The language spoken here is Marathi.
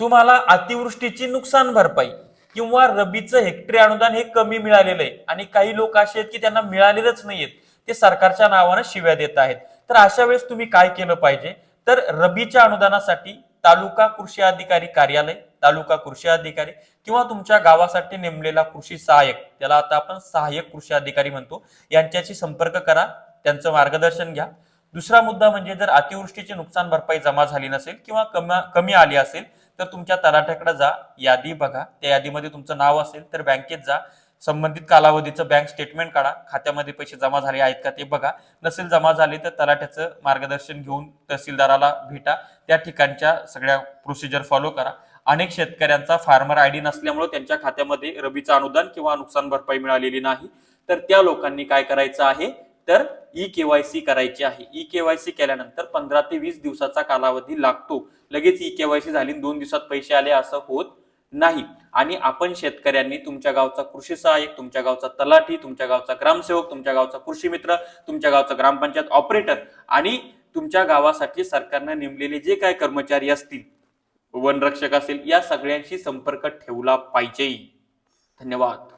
तुम्हाला अतिवृष्टीची नुकसान भरपाई किंवा रबीचं हेक्टरी अनुदान हे कमी मिळालेलं आहे. आणि काही लोक असे आहेत की त्यांना मिळालेलंच नाहीयेत ते सरकारच्या नावानं शिव्या देत आहेत. तर अशा वेळेस तुम्ही काय केलं पाहिजे? तर रबीच्या अनुदानासाठी तालुका कृषी अधिकारी कार्यालय तालुका कृषी अधिकारी किंवा तुमच्या गावासाठी नेमलेला कृषी सहाय्यक त्याला आता आपण सहाय्यक कृषी अधिकारी म्हणतो यांच्याशी संपर्क करा त्यांचं मार्गदर्शन घ्या. दुसरा मुद्दा म्हणजे जर अतिवृष्टीची नुकसान भरपाई जमा झाली नसेल किंवा कमी कमी आली असेल तर तुमच्या तलाठ्याकडे जा यादी बघा. त्या यादीमध्ये तुमचं नाव असेल तर बँकेत जा. संबंधित कालावधीचं बँक स्टेटमेंट काढा. खात्यामध्ये पैसे जमा झाले आहेत का ते बघा. नसेल जमा झाले तर तलाठ्याचं मार्गदर्शन घेऊन तहसीलदाराला भेटा. त्या ठिकाणच्या सगळ्या प्रोसिजर फॉलो करा. अनेक शेतकऱ्यांचा फार्मर आयडी नसल्यामुळे त्यांच्या खात्यामध्ये रबीचं अनुदान किंवा नुकसान भरपाई मिळालेली नाही. तर त्या लोकांनी काय करायचं आहे? तर ई केवायसी करायची आहे. ई केवायसी केल्यानंतर पंधरा ते वीस दिवसाचा कालावधी लागतो. लगेच ई केवायसी झाली आणि दोन दिवसात पैसे आले असं होत नाही. आणि आपण शेतकऱ्यांनी तुमच्या गावचा कृषी सहाय्यक तुमच्या गावचा तलाठी तुमच्या गावचा ग्रामसेवक तुमच्या गावचा कृषी मित्र तुमच्या गावचा ग्रामपंचायत ऑपरेटर आणि तुमच्या गावासाठी सरकारनं नेमलेले जे काय कर्मचारी असतील वनरक्षक असेल या सगळ्यांशी संपर्क ठेवला पाहिजे. धन्यवाद.